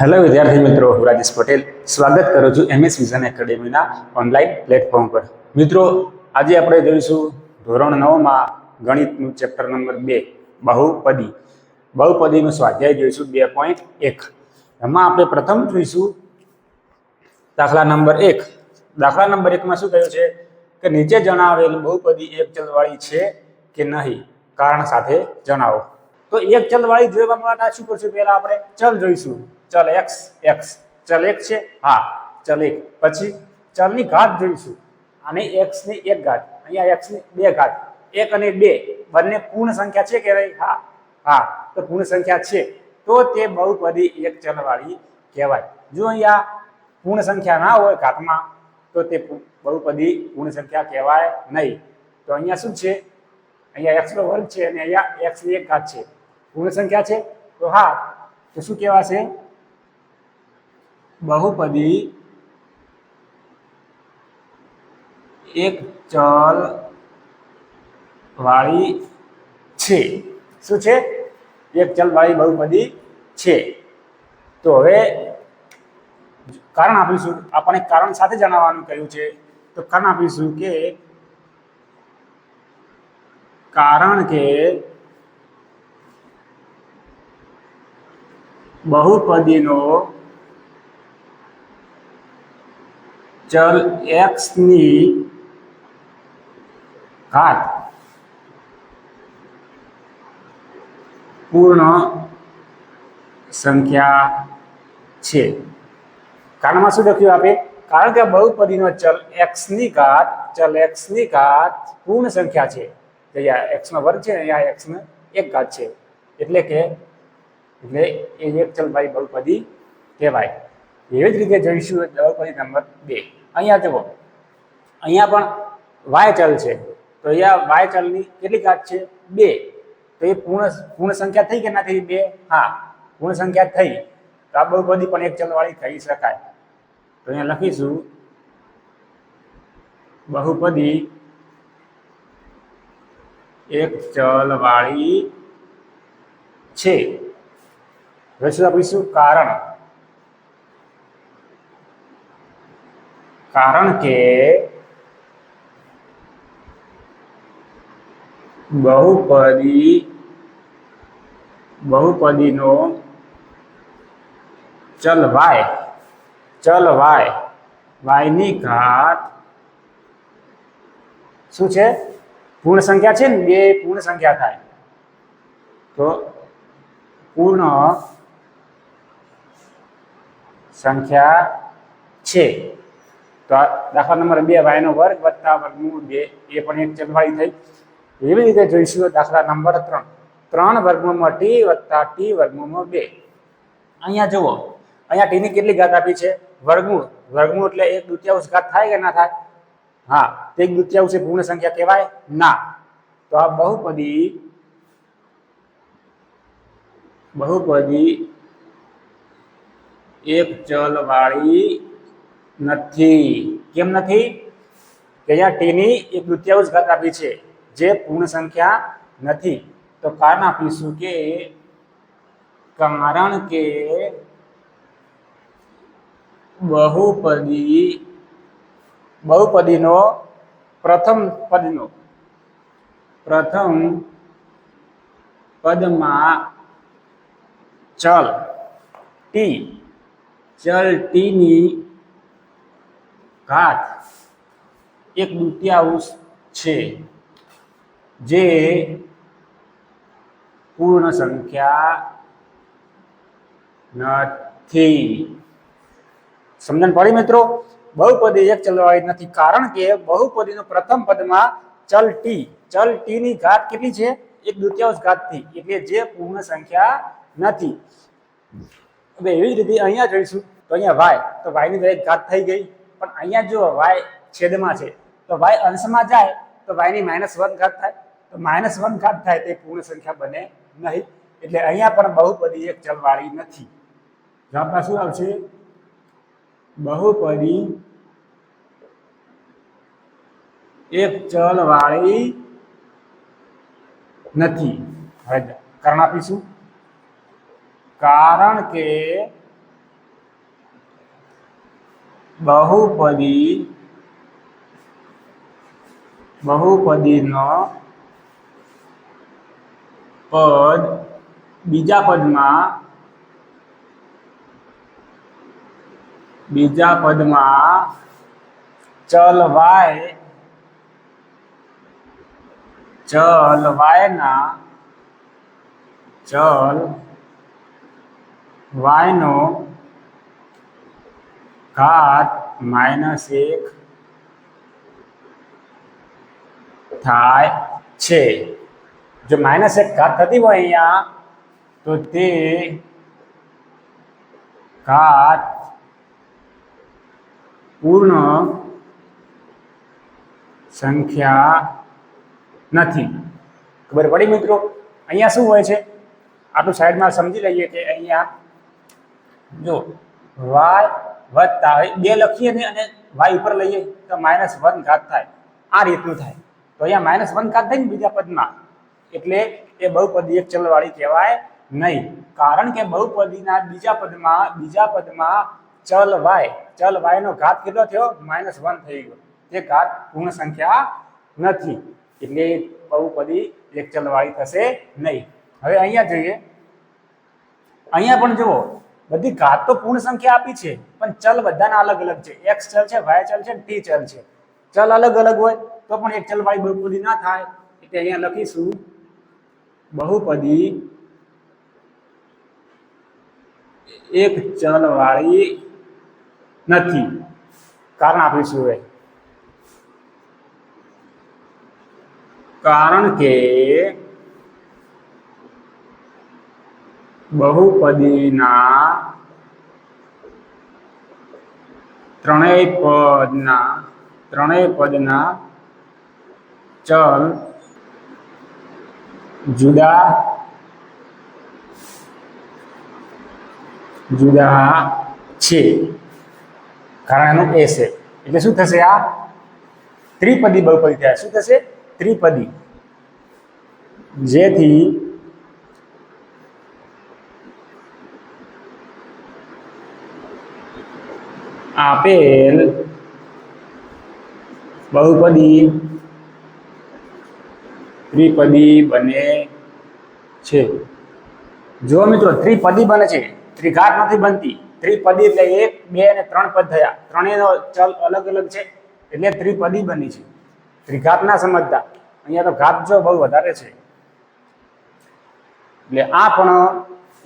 Hello વિદ્યાર્થી મિત્રો. હું રાજેશ પટેલ. સ્વાગત કરું છું એમએસ વિઝન એકેડેમીના ઓનલાઈન પ્લેટફોર્મ પર. મિત્રો, આજે આપણે જોઈશું ધોરણ નવમાં ગણિતનું ચેપ્ટર નંબર બે, બહુપદી. બહુપદીનું સ્વાધ્યાય જોઈશું બે પોઈન્ટ એક. એમાં આપણે પ્રથમ જોઈશું દાખલા નંબર એક. દાખલા નંબર એકમાં શું કહ્યું છે કે નીચે જણાવેલ બહુપદી એક ચલવાળી છે કે નહીં? કારણ સાથે જણાવો. તો એક ચલવાળી જોવા માટે શું કરશું પહેલા આપણે ચલ જોઈશું. ચલ એક્સ એક્સ. ચલ એક છે? હા. ચલ એક. પછી ચલની ઘાત જોઈશું. અને એક્સની એક ઘાત. અહીંયા એક્સની બે ઘાત. એક અને બે. બંને પૂર્ણ સંખ્યા છે કે ભાઈ હા. હા. તો પૂર્ણ સંખ્યા છે. તો તે બહુપદી એક ચલવાળી કહેવાય. જો અહીંયા પૂર્ણ સંખ્યા ના હોય ઘાતમાં, તો તે બહુપદી પૂર્ણ સંખ્યા કહેવાય નહીં. તો અહીંયા શું છે? અહીંયા એક્સ નો વર્ગ છે અને અહીંયા એક્સની એક ઘાત છે. પૂર્ણ સંખ્યા છે? તો હા, તો શું કહેવાશે? બહુપદી એક ચલ વાળી છે. શું છે? એક ચલ વાળી બહુપદી છે. તો હવે કારણ આપીશું. આપણે કારણ સાથે જણાવવાનું કહ્યું છે. તો કારણ આપીશું કે કારણ કે બહુપદીનો ચલ એક્સની ઘાત પૂર્ણ સંખ્યા છે. કારણમાં શું લખ્યું આપે? કારણ કે બહુપદીનો ચલ એક્સની ઘાત, ચલ એક્સની ઘાત પૂર્ણ સંખ્યા છે. અહીંયા એક્સનો વર્ગ છે અહીંયા એક્સનો એક ઘાત છે. એટલે કે એટલે એ એક ચલ ભાઈ બહુપદી કહેવાય. એવી જ રીતે જોઈશું બહુપદી નંબર બે. અહીંયા જુઓ. અહીંયા પણ વાય ચલ છે. તો અહીંયા વાય ચલની કેટલી ઘાત છે? બે. તો એ પૂર્ણ પૂર્ણ સંખ્યા થઈ કે ના થઈ? બે. હા, પૂર્ણ સંખ્યા થઈ. તો આ બહુપદી પણ એક ચલવાળી કહી શકાય. તો અહીંયા લખીશું. બહુપદી એક ચલવાળી છે. શું? આપીશું કારણ. કારણ કે બહુપદી, બહુપદીનો ચલ વાય ચલ વાય વાયની ઘાત. શું છે? પૂર્ણ સંખ્યા છે ને, બે પૂર્ણ સંખ્યા થાય. તો પૂર્ણ સંખ્યા છે. તો આ દાખલા નંબર બે વાયનો વર્ગ વત્તા વર્ગમૂળ બે, એ પણ એક ચલવાળી થઈ. એવી રીતે જોઈશું દાખલા નંબર ત્રણ. ત્રણ વર્ગમૂળમાં ટી વત્તા ટી વર્ગમૂળમાં બે. અહીંયા જુઓ, અહીંયા ટીની કેટલી ઘાત આપી છે? વર્ગમૂળ. વર્ગમૂળ એટલે એક દુત્યાંશ ઘાત થાય કે ના થાય? હા, તે એક દુત્યાંશ એ પૂર્ણ સંખ્યા કહેવાય? ના. તો આ બહુપદી બહુપદી એક ચલ વાળી નથી. કેમ નથી? કે અહીંયા ટીની એક દુત્યાંશ ઘાત આપી છે, જે પૂર્ણ સંખ્યા નથી. તો કારણ આપીશું કે? કારણ કે બહુપદી, બહુપદીનો પ્રથમ પદનો, પ્રથમ પદમાં ચલ ટી ચલ ટીની ઘાત એક દુત્યાંશ છે, જે પૂર્ણ સંખ્યા નથી. સમજણ પડી મિત્રો? બહુપદી એક ચલવાળી નથી, કારણ કે બહુપદીનો પ્રથમ પદમાં ચલ ટી ચલ ટી ની ઘાત કેટલી છે? એક દુત્યાંશ ઘાતથી એટલે જે પૂર્ણ સંખ્યા નથી. હવે એવી જ રીતે અહીંયા જોઈશું. તો અહીંયા વાય તો વાયની દરેક ઘાત થઈ ગઈ. પણ અહીંયા જો વાય છેદમાં છે, તો વાય અંશમાં જાય, તો વાયની માઇનસ વન ઘાત થાય. તો માઇનસ વન ઘાત થાય તે પૂર્ણ સંખ્યા બને નહીં. એટલે અહીંયા પણ બહુપદી એક ચલવાળી નથી. જવાબમાં શું આવશે? બહુપદી એક ચલવાળી નથી. હવે કારણ આપીશું. કારણ કે બહુપદી બહુપદીનો પદ બીજા પદમાં બીજા પદમાં ચલ વાય ચલ વાયના ચલ વાયનો ઘાત માઇનસ એક થાય છે જો માઇનસ એક ઘાત થતી હોય અહીંયા તો તે ઘાત પૂર્ણ સંખ્યા નથી ખબર પડી મિત્રો અહીંયા શું હોય છે આટલું સાઈડમાં સમજી લઈએ કે અહીંયા જો વાય વધતા હોય. બે લખીએ ને અને વાય ઉપર લઈએ તો માઇનસ વન ઘાત થાય. આ રીતનું થાય. તો અહીંયા માઇનસ વન ઘાત થાય ને બીજા પદમાં. એટલે એ બહુપદી એક ચલવાળી કહેવાય નહીં. કારણ કે બહુપદીના બીજા પદમાં બીજા પદમાં ચલ વાય ચલ વાયનો ઘાત કેટલો થયો? માઇનસ વન થઈ ગયો. તે ઘાત પૂર્ણ સંખ્યા નથી. એટલે બહુપદી એક ચલવાળી થશે નહીં. હવે અહીંયા જોઈએ. અહીંયા પણ જુઓ. બધી ઘાત તો પૂર્ણ સંખ્યા આપી છે. પણ ચલ બધાના અલગ અલગ છે. એક્સ ચલ છે વાય ચલ છે ટી ચલ છે. ચલ અલગ અલગ હોય તો પણ એક ચલવાળી બહુપદી ના થાય. એટલે અહીંયા લખીશું બહુપદી એક ચલવાળી નથી. કારણ આપીશું હવે કારણ કે બહુપદીના ત્રણેય પદના ત્રણેય પદના ચલ જુદા જુદા છે. કારણ એનું એ છે. એટલે શું થશે આ? ત્રિપદી બહુપદી થયા. શું થશે? ત્રિપદી. જેથી આપેલ બહુપદી ત્રિપદી બને છે. જો મિત્રો, ત્રિપદી બને છે. ત્રિઘાત નથી બનતી. ત્રિપદી એટલે એક, બે અને ત્રણ પદ થયા. ત્રણેયનો ચલ અલગ અલગ છે, એટલે ત્રિપદી બની છે. ત્રિઘાત ના સમજતા. અહીંયા તો ઘાત જો બહુ વધારે છે. એટલે આ પણ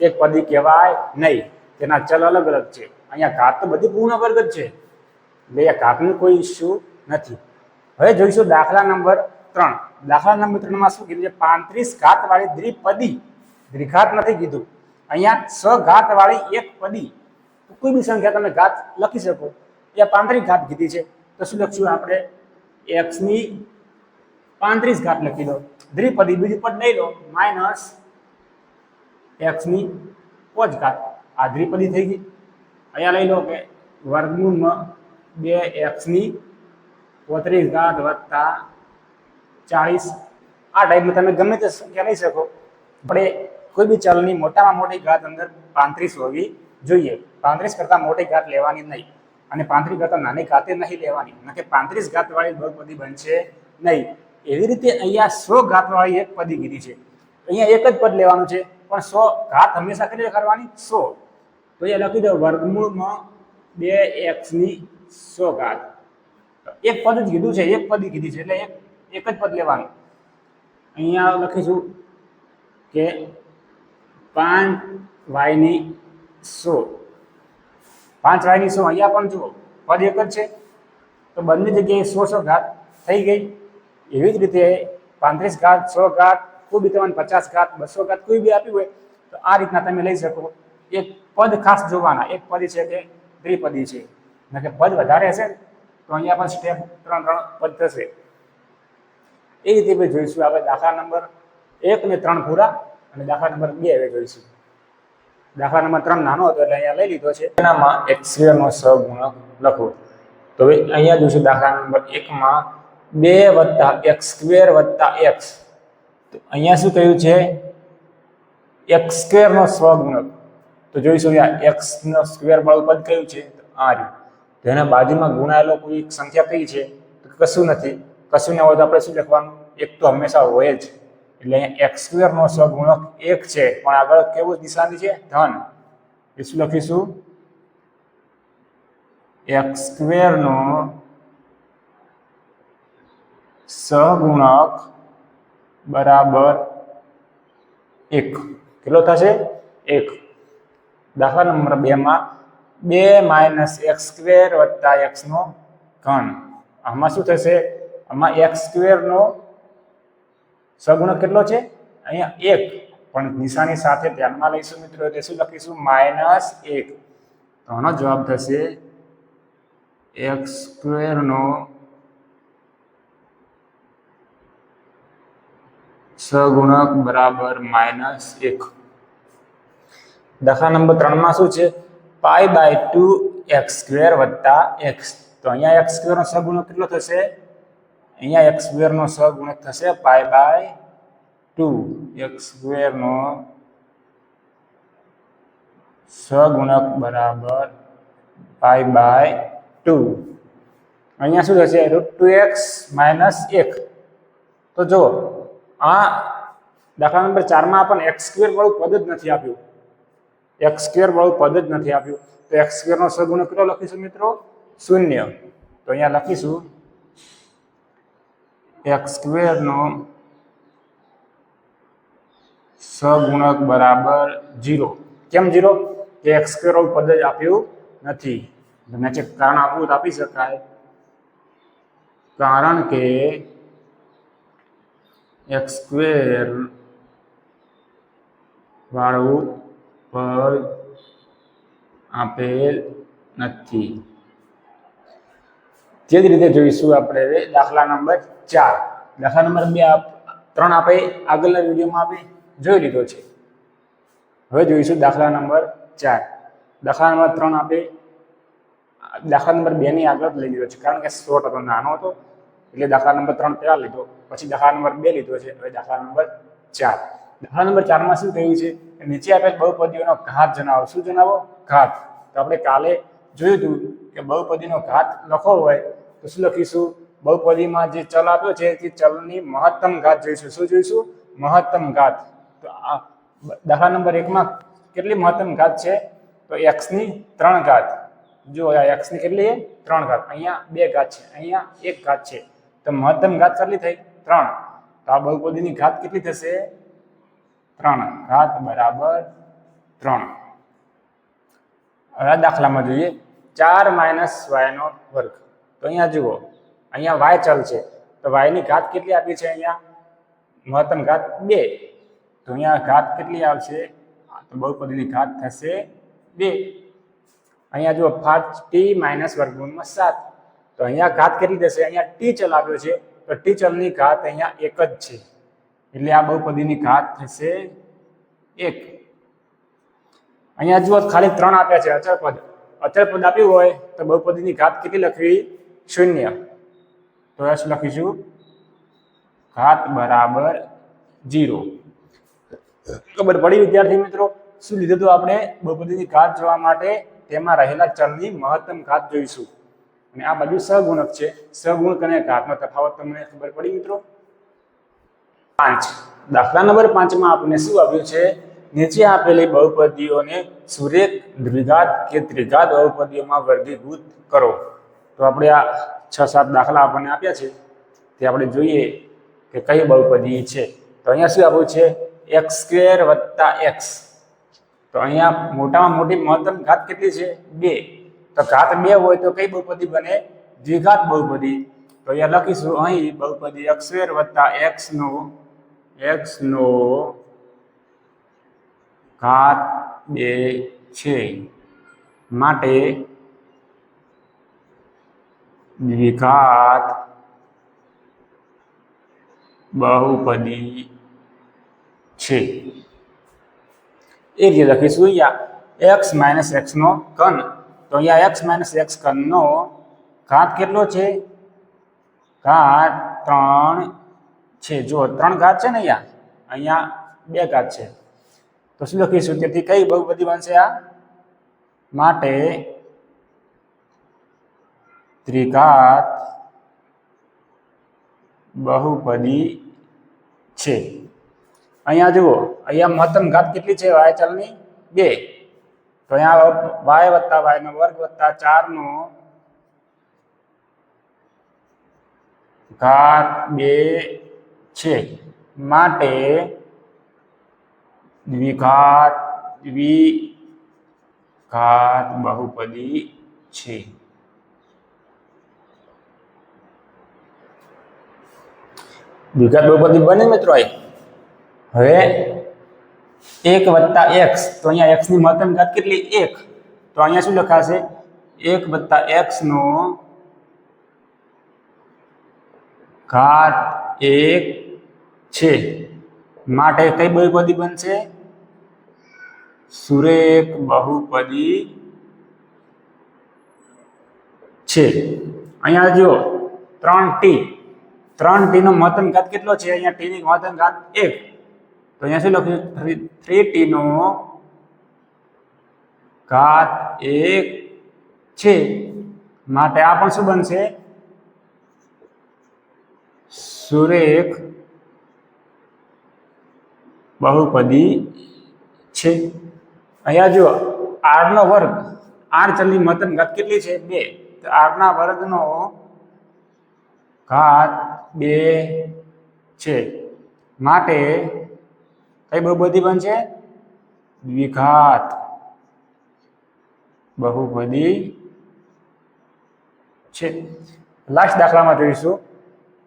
એક પદી કહેવાય નહીં. તેના ચલ અલગ અલગ છે. અહીંયા ઘાત તો બધી પૂર્ણ વર્ગ જ છે. એટલે આ ઘાતનું કોઈ ઇસ્યુ નથી. હવે જોઈશું દાખલા નંબર ત્રણ. દાખલા નંબર ત્રણમાં શું કીધું છે? પાંત્રીસ ઘાતવાળી દ્વિપદી. દ્વિઘાત નથી કીધું. અહીંયા સ ઘાતવાળી એક પદી. કોઈ બી સંખ્યા તમે ઘાત લખી શકો. એ પાંત્રીસ ઘાત કીધી છે. તો શું લખશું આપણે? એક્સની પાંત્રીસ ઘાત લખી દો. દ્વિપદી બીજું પદ લઈ લો. માઇનસ એક્સની પોચ ઘાત. આ દ્વિપદી થઈ ગઈ. અહીંયા લઈ લો કે વર્ગમૂળમાં બે એક્સની પોત્રીસ ઘાત વત્તા ચાળીસ. આ ટાઈપમાં તમે ગમે તે સંખ્યા લઈ શકો. આપણે કોઈ બી ચલની મોટામાં મોટી ઘાત અંદર પાંત્રીસ હોવી જોઈએ. પાંત્રીસ કરતાં મોટી ઘાત લેવાની નહીં. અને પાંત્રીસ કરતાં નાની ઘાતે નહીં લેવાની. નથી પાંત્રીસ ઘાતવાળી બહુપદી બનશે નહીં. એવી રીતે અહીંયા સો ઘાતવાળી એક પદી કીધી છે. અહીંયા એક જ પદ લેવાનું છે. પણ સો ઘાત હંમેશા કેટલી કરવાની? સો. તો એ લખી દો વર્ગમૂળમાં બે એક્સની સો ઘાત એક પદ જ કીધું છે, એક પદ કીધી છે, એટલે એક એક જ પદ લેવાનું. અહીંયા લખીશું કે પાંચ વાયની સો. પાંચ વાયની સો, અહીંયા પણ જુઓ, પદ એક જ છે. તો બંને જગ્યાએ સો સો ઘાત થઈ ગઈ. એવી જ રીતે પાંત્રીસ ઘાત સો ઘાત કોઈ બી તમને પચાસ ઘાત, બસો ઘાત કોઈ બી આપ્યું હોય, તો આ રીતના તમે લઈ શકો. એક પદ ખાસ જોવાના. એક પદ છે કે ત્રિપદી છે. એટલે કે પદ વધારે હશે તો અહીંયા પણ સ્ટેપ ત્રણ ત્રણ પદ થશે. એ રીતે આપણે જોઈશું. આપણે દાખલા નંબર એક ને ત્રણ પૂરા અને દાખલા નંબર બે હવે જોઈશું. દાખલા નંબર ત્રણ નાનો હતો એટલે અહીંયા લઈ લીધો છે. એનામાં એક સ્ક્વેરનો સહગુણક લખો. તો હવે અહીંયા જોઈશું દાખલા નંબર એકમાં બે વત્તા એક્સ સ્ક્વેર વત્તા એક્સ તો અહીંયા શું કહ્યું છે? એક્સ સ્ક્વેરનો સ્વગુણક તો જોઈશું અહીંયા એક્સ નો સ્ક્વેર પદ કયું છે? તો આ રહ્યું. તો બાજુમાં ગુણાયેલો કોઈ સંખ્યા કઈ છે? તો કશું નથી. કશું ના હોય તો આપણે શું લખવાનું? એક તો હંમેશા હોય જ. એટલે અહીંયા એક્સ સ્ક્વેરનો સહગુણક એક છે. પણ આગળ કેવું નિશાની છે? ધન. એ શું લખીશું? એક્સ સ્ક્વેરનો સહગુણક બરાબર એક. કેટલો થશે? એક. દાખલા નંબર બે માં બે માઇનસ એક્સ સ્ક્વેર વત્તા એક્સનો ઘન. આમાં શું થશે? આમાં એક્સ સ્ક્વેરનો સગુણક કેટલો છે? અહીંયા એક. પણ નિશાની સાથે ધ્યાનમાં લઈશું મિત્રો, એટલે શું લખીશું? માઇનસ એક. તો આનો જવાબ થશે એક્સ સ્ક્વેરનો સગુણક બરાબર માઇનસ એક. દાખલા નંબર ત્રણમાં શું છે? Pi by two x square વત્તા એક્સ. તો અહીંયા એક્સ સ્ક્વેરનો સગુણક કેટલો થશે? અહીંયા એક્સ સ્ક્વેરનો સગુણક થશે પાઈ બાય ટુ એક્સ સ્ક્વેરનો સગુણક બરાબર પાઈ બાય ટુ. અહીંયા શું થશે? રૂટ ટુ એક્સ માઇનસ એક. તો જો આ દાખલા નંબર ચારમાં પણ એક્સ સ્ક્વેર વાળું પદ જ નથી આપ્યું. એક્સ વાળું પદ જ નથી આપ્યું. તો એક્સ સ્ક્વેરનો સગુણક કેટલો લખીશું મિત્રો? શૂન્ય. તો અહીંયા લખીશું. એક્સ સ્ક્વેરનો સગુણક બરાબર જીરો કેમ જીરો કે એક્સ સ્ક્વેર વાળું પદ જ આપ્યું નથી. નીચે કારણ આપવું તો આપી શકાય. કારણ કે એક્સ સ્ક્વેર વાળું પદ આપેલ નથી. જે જ રીતે જોઈશું આપણે દાખલા નંબર ચાર. દાખલા નંબર બે ત્રણ આપણે આગળના વિડીયોમાં આપણે જોઈ લીધો છે. હવે જોઈશું દાખલા નંબર ચાર. દાખલા નંબર ત્રણ આપણે દાખલા નંબર બે ની આગળ લઈ લીધો છે, કારણ કે શોર્ટ હતો નાનો હતો, એટલે દાખલા નંબર ત્રણ પહેલા લીધો, પછી દાખલા નંબર બે લીધો છે, હવે દાખલા નંબર ચાર. દાખલા નંબર ચારમાં શું થયું છે? નીચે આપેલ બહુપદીઓનો ઘાત જણાવો. શું જણાવો? ઘાત. તો આપણે કાલે જોયું હતું કે બહુપદીનો ઘાત લખવો હોય તો શું લખીશું? બહુપદીમાં જે ચલ આપ્યો છે, તે ચલની મહત્તમ ઘાત જોઈશું. શું જોઈશું? મહત્તમ ઘાત. તો આ દાખલા નંબર એકમાં કેટલી મહત્તમ ઘાત છે? તો એક્સની ત્રણ ઘાત. જો આ એક્સની કેટલી છે? ત્રણ ઘાત. અહીંયા બે ઘાત છે. અહીંયા એક ઘાત છે. તો મહત્તમ ઘાત કેટલી થઈ? ત્રણ. તો આ બહુપદીની ઘાત કેટલી થશે? ત્રણ ઘાત બરાબર ત્રણ. હવે આ દાખલામાં જોઈએ. ચાર માઇનસ વાયનો વર્ગ. તો અહીંયા જુઓ. અહીંયા વાય ચલ છે. તો વાયની ઘાત કેટલી આપી છે અહીંયા? મહત્તમ ઘાત બે. તો અહીંયા ઘાત કેટલી આવશે? તો બહુપદીની ઘાત થશે બે. અહીંયા જુઓ પાંચ ટી માઇનસ વર્ગમૂળમાં સાત. તો અહીંયા ઘાત કેટલી થશે? અહીંયા ટી ચલ આપ્યો છે. તો ટી ચલની ઘાત અહીંયા એક જ છે. એટલે આ બહુપદીની ઘાત થશે એક. અહીંયા જુઓ, ખાલી ત્રણ આપ્યા છે, અચળ પદ. અચળ પદ આપ્યું હોય તો બહુપદીની ઘાત કેટલી લખવી? શૂન્ય. તો શું લખીશું? ઘાત બરાબર જીરો. ખબર પડી વિદ્યાર્થી મિત્રો? શું લીધું હતું આપણે? બહુપદીની ઘાત જોવા માટે તેમાં રહેલા ચલની મહત્તમ ઘાત જોઈશું. અને આ બાજુ સહગુણક છે. સહગુણક અને ઘાતનો તફાવત તમને ખબર પડી મિત્રો? પાંચ. દાખલા નંબર પાંચમાં આપણને શું આપ્યું છે? નીચે આપેલી બહુપદીઓને સુરેખ, દ્વિઘાત કે ત્રિઘાત બહુપદીઓમાં વર્ગીકૃત કરો. તો આપણે આ છ સાત દાખલા આપણને આપ્યા છે. તે આપણે જોઈએ કે કઈ બહુપદી છે. તો અહીંયા શું આપ્યું છે? એક્સ સ્ક્વેર વત્તા એક્સ. તો અહીંયા મોટામાં મોટી મહત્તમ ઘાત કેટલી છે? બે. તો ઘાત બે હોય તો કઈ બહુપદી બને? દ્વિઘાત બહુપદી. તો અહીંયા લખીશું અહીં બહુપદી એક્સ સ્ક્વેર વત્તા એક્સ નો એક્સ નો ઘાત બે છે માટે દ્વિઘાત બહુપદી છે એ રીતે લખીશું અહીંયા એક્સ માઇનસ એક્સનો ઘન તો અહીંયા એક્સ માઇનસ એક્સ ઘનનો ઘાત કેટલો છે ઘાત ત્રણ છે. જો ત્રણ ઘાત છે ને અહીંયા? અહીંયા બે ઘાત છે. તો શું લખીશું? તેથી કઈ બહુપદી બનશે આ? માટે ત્રિઘાત બહુપદી છે. અહીંયા જુઓ, અહીંયા મહત્તમ ઘાત કેટલી છે? વાય ચલની બે. તો અહીંયા વાય વત્તા વાય નો વર્ગ વત્તા ચાર નો ઘાત બે છે. માટે દ્વિઘાત દ્વિઘાત બહુપદી છે. દ્વિઘાત બહુપદી બને મિત્રો હવે એક વત્તા એક્સ તો અહીંયા એક્સની મહત્તમ ઘાત કેટલી? એક. તો અહીંયા શું લખાશે? એક વત્તા એક્સ નો ઘાત એક છે. માટે કઈ બહુપદી બનશે? સુરેખ બહુપદી છે. અહીંયા જો ત્રણ ટી. ત્રણ ટી નો મહત્તમ ઘાત કેટલો છે? અહીંયા ટી ની મહત્તમ ઘાત એક. તો અહીંયા શું લખ્યું? થ્રી ટી નો ઘાત એક છે. માટે આ પણ શું બનશે? સુરેખ બહુપદી છે. અહીંયા જો આરનો વર્ગ, આર ચલની મતન ઘાત કેટલી છે? બે. તો આરના વર્ગનો ઘાત બે છે. માટે કઈ બહુપદી બનશે દ્વિઘાત. બહુપદી છે. લાસ્ટ દાખલામાં જોઈશું.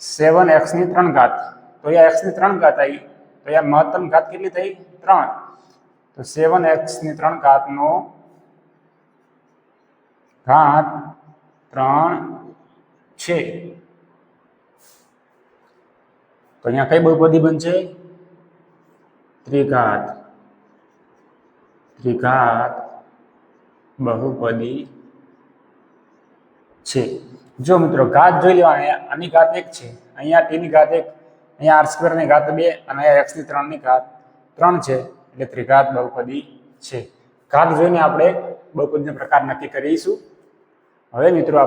સેવન એક્સની ત્રણ ઘાત. તો અહીંયા એક્સની ત્રણ ઘાત આવી. તો અહીંયા મહત્તમ ઘાત કેટલી થઈ? ત્રણ. તો સેવન એક્સની ત્રણ ઘાતનો ઘાત ત્રણ છે. તો અહીંયા કઈ બહુપદી બનશે? ત્રિઘાત. ત્રિઘાત બહુપદી છે. જો મિત્રો, ઘાત જોઈ લેવા, અહીંયા આની ઘાત એક છે, અહીંયા ટી ની ઘાત એક અહીંયા આર સ્ક્વેરની ઘાત બે અને અહીંયા એક્સની ત્રણની ઘાત ત્રણ છે. એટલે ત્રિઘાત બહુપદી છે. ઘાત જોઈને આપણે બહુપદીનો પ્રકાર નક્કી કરીશું. હવે મિત્રો